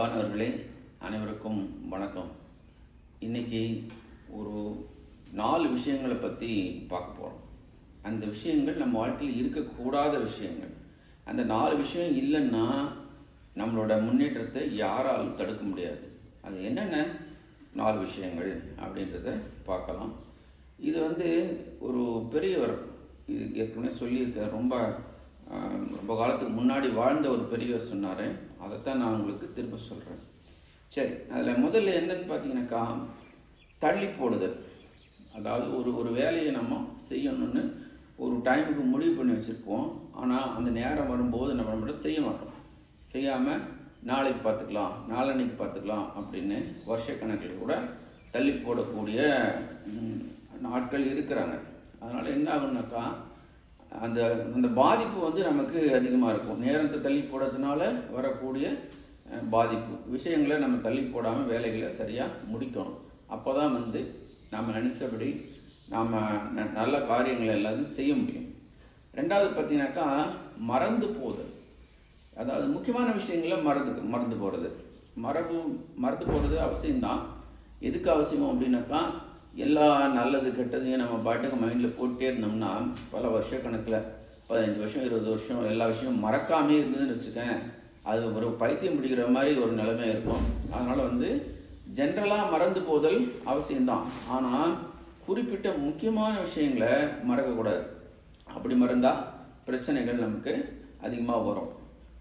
அன்பானவர்களே அனைவருக்கும் வணக்கம். இன்றைக்கி ஒரு நாலு விஷயங்களை பற்றி பார்க்க போகிறோம் அந்த விஷயங்கள் நம்ம வாழ்க்கையில் இருக்கக்கூடாத விஷயங்கள். அந்த நாலு விஷயம் இல்லைன்னா நம்மளோட முன்னேற்றத்தை யாராலும் தடுக்க முடியாது. அது என்னென்ன? நாலு விஷயங்கள் அப்படின்றத பார்க்கலாம். இது வந்து ஒரு பெரியவர் இது ஏற்கனவே சொல்லியிருக்க ரொம்ப ரொம்ப காலத்துக்கு முன்னாடி வாழ்ந்த ஒரு பெரியவர் சொன்னார். அதைத்தான் நான் உங்களுக்கு திரும்ப சொல்கிறேன் சரி அதில் முதல்ல என்னன்னு பார்த்தீங்கன்னாக்கா தள்ளி போடுதல். அதாவது ஒரு ஒரு வேலையை நம்ம செய்யணும்னு ஒரு டைமுக்கு முடிவு பண்ணி வச்சுருப்போம். ஆனால் அந்த நேரம் வரும்போது நம்ம நம்மள செய்ய மாட்டோம். செய்யாமல் நாளைக்கு பார்த்துக்கலாம் நாளன்னைக்கு பார்த்துக்கலாம் அப்படின்னு வருஷக்கணக்கில் கூட தள்ளி போடக்கூடிய நாட்கள் இருக்கிறாங்க. அதனால் என்ன ஆகுனாக்கா அந்த அந்த பாதிப்பு வந்து நமக்கு அதிகமாக இருக்கும். நேரத்தை தள்ளி போடுறதுனால வரக்கூடிய பாதிப்பு. விஷயங்களை நம்ம தள்ளி போடாமல் வேலைகளை சரியாக முடிக்கணும். அப்போ தான் வந்து நாம் நினச்சபடி நாம் ந- நல்ல காரியங்களை எல்லாத்தையும் செய்ய முடியும். ரெண்டாவது பார்த்தீங்கன்னாக்கா மறந்து போதல். அதாவது முக்கியமான விஷயங்களை மறந்து மறந்து போகிறது மரபு மறந்து போகிறது அவசியம்தான். எதுக்கு அவசியம் அப்படின்னாக்கா எல்லா நல்லது கெட்டதையும் நம்ம பாட்டுக்கு மைண்டில் போட்டே இருந்தோம்னா பல வருஷ கணக்கில் பதினஞ்சு வருஷம் இருபது வருஷம் எல்லா விஷயமும் மறக்காமே இருந்ததுன்னு வச்சுக்கேன் அது ஒரு பைத்தியம் பிடிக்கிற மாதிரி ஒரு நிலைமை இருக்கும். அதனால் வந்து ஜென்ரலாக மறந்து போதல் அவசியம்தான். ஆனால் குறிப்பிட்ட முக்கியமான விஷயங்களை மறக்கக்கூடாது. அப்படி மறந்தால் பிரச்சனைகள் நமக்கு அதிகமாக வரும்.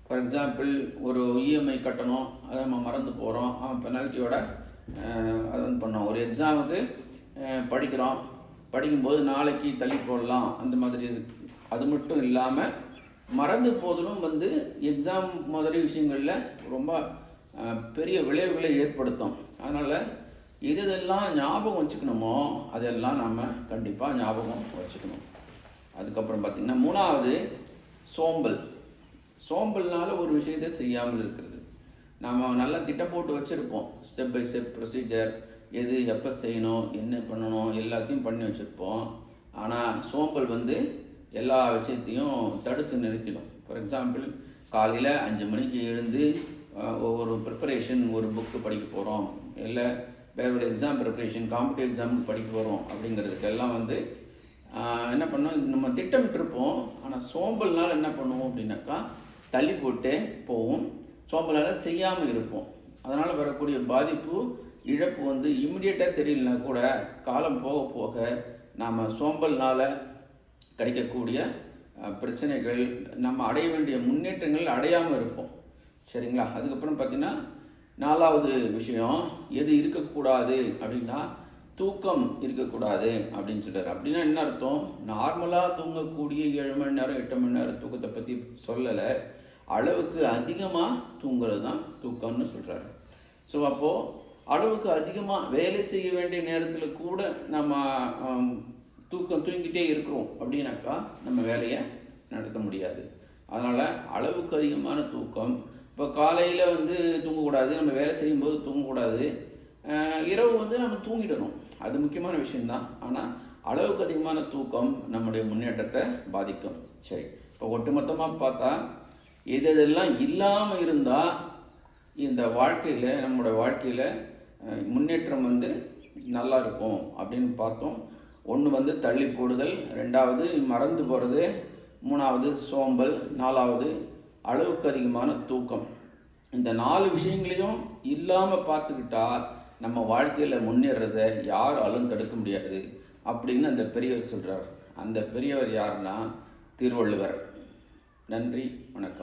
ஃபார் எக்ஸாம்பிள் ஒரு இஎம்ஐ கட்டணும் அதை நம்ம மறந்து போகிறோம் பெனால்ட்டியோட அது வந்து பண்ணோம். ஒரு எக்ஸாமுக்கு படிக்கிறோம். படிக்கும்போது நாளைக்கு தள்ளி போடலாம். அந்த மாதிரி இருக்குது அது மட்டும் இல்லாமல் மறந்து போதலும் வந்து எக்ஸாம் மாதிரி விஷயங்களில் ரொம்ப பெரிய விளைவுகளை ஏற்படுத்தும். அதனால் எது எதெல்லாம் ஞாபகம் வச்சுக்கணுமோ அதெல்லாம் நாம் கண்டிப்பாக ஞாபகம் வச்சுக்கணும். அதுக்கப்புறம் பார்த்திங்கன்னா மூணாவது சோம்பல். சோம்பல்னால ஒரு விஷயத்தை செய்யாமல் இருக்கிறது. நாம் நல்லா திட்டம் போட்டு வச்சுருப்போம். ஸ்டெப் பை ஸ்டெப் ப்ரொசீஜர் எது எப்போ செய்யணும் என்ன பண்ணணும் எல்லாத்தையும் பண்ணி வச்சுருப்போம். ஆனால் சோம்பல் வந்து எல்லா விஷயத்தையும் தடுத்து நிறுத்திடும். ஃபார் எக்ஸாம்பிள் காலையில் அஞ்சு மணிக்கு எழுந்து ஒவ்வொரு ப்ரிப்பரேஷன் ஒரு புக்கு படிக்க போகிறோம் இல்லை வேற ஒரு எக்ஸாம் ப்ரிப்பரேஷன் காம்படிட்டிவ் எக்ஸாமுக்கு படிக்க போகிறோம் அப்படிங்கிறதுக்கெல்லாம் வந்து என்ன பண்ணோம்? நம்ம திட்டமிட்டிருப்போம். ஆனால் சோம்பல்னால் என்ன பண்ணுவோம் அப்படின்னாக்கா தள்ளி போட்டு போவோம். சோம்பலால் செய்யாமல் இருப்போம். அதனால் வரக்கூடிய பாதிப்பு இழப்பு வந்து இமிடியேட்டாக தெரியலனா கூட காலம் போக போக நாம் சோம்பல்னால் கிடைக்கக்கூடிய பிரச்சனைகள் நம்ம அடைய வேண்டிய முன்னேற்றங்கள் அடையாமல் இருப்போம். சரிங்களா? அதுக்கப்புறம் பார்த்திங்கன்னா நாலாவது விஷயம் எது இருக்கக்கூடாது அப்படின்னா தூக்கம் இருக்கக்கூடாது அப்படின்னு சொல்கிறார் அப்படின்னா என்ன அர்த்தம்? நார்மலாக தூங்கக்கூடிய ஏழு மணி நேரம் எட்டு மணி நேரம் தூக்கத்தை பற்றி சொல்லலை. அளவுக்கு அதிகமாக தூங்குறது தான் தூக்கம்னு சொல்கிறாரு ஸோ அப்போது அளவுக்கு அதிகமாக வேலை செய்ய வேண்டிய நேரத்தில் கூட நம்ம தூக்கம் தூங்கிட்டே இருக்கிறோம் அப்படின்னாக்கா நம்ம வேலையை நடத்த முடியாது. அதனால் அளவுக்கு அதிகமான தூக்கம். இப்போ காலையில் வந்து தூங்கக்கூடாது நம்ம வேலை செய்யும்போது தூங்கக்கூடாது. இரவு வந்து நம்ம தூங்கிடணும். அது முக்கியமான விஷயந்தான் ஆனால் அளவுக்கு அதிகமான தூக்கம் நம்முடைய முன்னேற்றத்தை பாதிக்கும். சரி இப்போ ஒட்டுமொத்தமாக பார்த்தா எது எதெல்லாம் இல்லாமல் இருந்தால் இந்த வாழ்க்கையில் நம்மளோட வாழ்க்கையில் முன்னேற்றம் வந்து நல்லா இருக்கும் அப்படின்னு பார்த்தோம். ஒன்று வந்து தள்ளி போடுதல் ரெண்டாவது மறந்து போகிறது மூணாவது சோம்பல் நாலாவது அளவுக்கு அதிகமான தூக்கம். இந்த நாலு விஷயங்களையும் இல்லாமல் பார்த்துக்கிட்டா நம்ம வாழ்க்கையில் முன்னேறத யாராலும் தடுக்க முடியாது அப்படின்னு அந்த பெரியவர் சொல்கிறார் அந்த பெரியவர் யாருன்னா திருவள்ளுவர். நன்றி வணக்கம்.